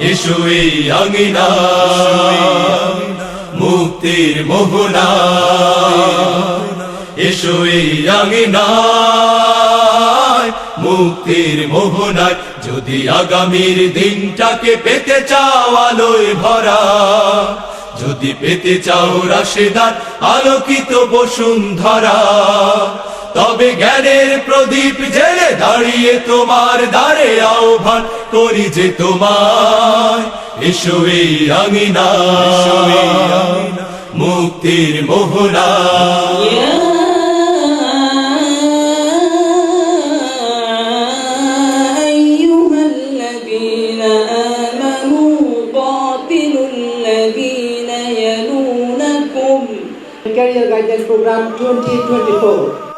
এসো এই মুক্তির মোহনা। এসো এই মুক্তির মোহনায়, যদি আগামীর দিনটাকে পেতে চাও আলোয় ভরা, যদি পেতে চাও রাশেদার আলোকিত বসুন্ধরা তবে জ্ঞানের প্রদীপ জেলে দাঁড়িয়ে তোমার দ্বারে আহ্বান করি যে তোমার এসো আঙিনা মুক্তির মোহনা। Program 2024.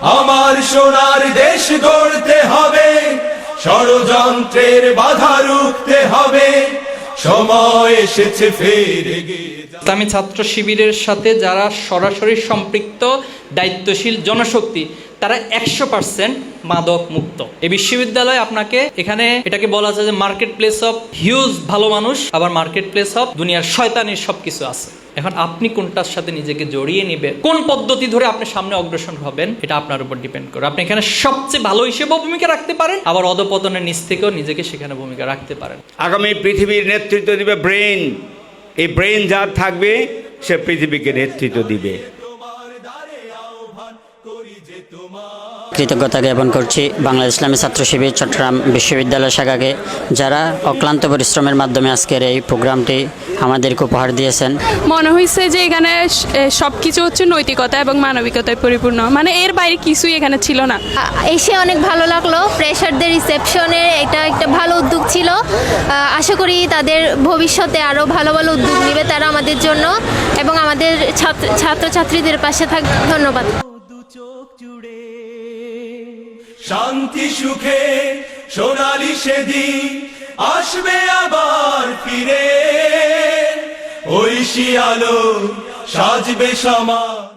আমার সোনার দেশ গড়তে হবে, ষড়যন্ত্রের বাধা রুখতে হবে, সময় এসেছে ফেরে ইসলামী ছাত্র শিবিরের সাথে যারা সরাসরি সম্পৃক্ত দায়িত্বশীল জনশক্তি, তারা একশো পার্সেন্ট মাদক মুক্ত। এই বিশ্ববিদ্যালয় আপনাকে এখানে এটাকে বলা যায় যে মার্কেট প্লেস অফ হিউজ ভালো মানুষ, আবার মার্কেট প্লেস অফ দুনিয়ার শয়তানির সবকিছু আছে। এখন আপনি কোনটার সাথে নিজেকে জড়িয়ে নেবেন? কোন পদ্ধতি ধরে আপনি সামনে অগ্রসর হবেন? এটা আপনার উপর ডিপেন্ড করে। আপনি এখানে সবচেয়ে ভালো হিসেবে ভূমিকা রাখতে পারেন, আবার অধপতনের নিচ থেকেও নিজেকে সেখানে ভূমিকা রাখতে পারেন। আগামী পৃথিবীর নেতৃত্ব দিবে ব্রেন এই ব্রেন যার থাকবে, সে পৃথিবীকে নেতৃত্ব দিবে। কৃতজ্ঞতা জ্ঞাপন করছি বাংলা ইসলামী ছাত্র শিবির চট্টগ্রাম বিশ্ববিদ্যালয় শাখাকে যারা অক্লান্ত পরিশ্রমের মাধ্যমে আজকের এই প্রোগ্রামটি আমাদেরকে উপহার দিয়েছেন। মনে হয়েছে যে এখানে সব কিছু হচ্ছে নৈতিকতা এবং মানবিকতায় পরিপূর্ণ। মানে এর বাইরে কিছুই এখানে ছিল না। এসে অনেক ভালো লাগল। প্রেশারদের রিসেপশনের এটা একটা ভালো উদ্যোগ ছিল। আশা করি তাদের ভবিষ্যতে আরও ভালো ভালো উদ্যোগ নেবে তারা আমাদের জন্য। এবং আমাদের ছাত্র ছাত্রছাত্রীদের পাশে থাক ধন্যবাদ। শান্তি সুখে সোনালি সেদিন আসবে আবার ফিরে। ঐশী আলো সাজবে সমাজ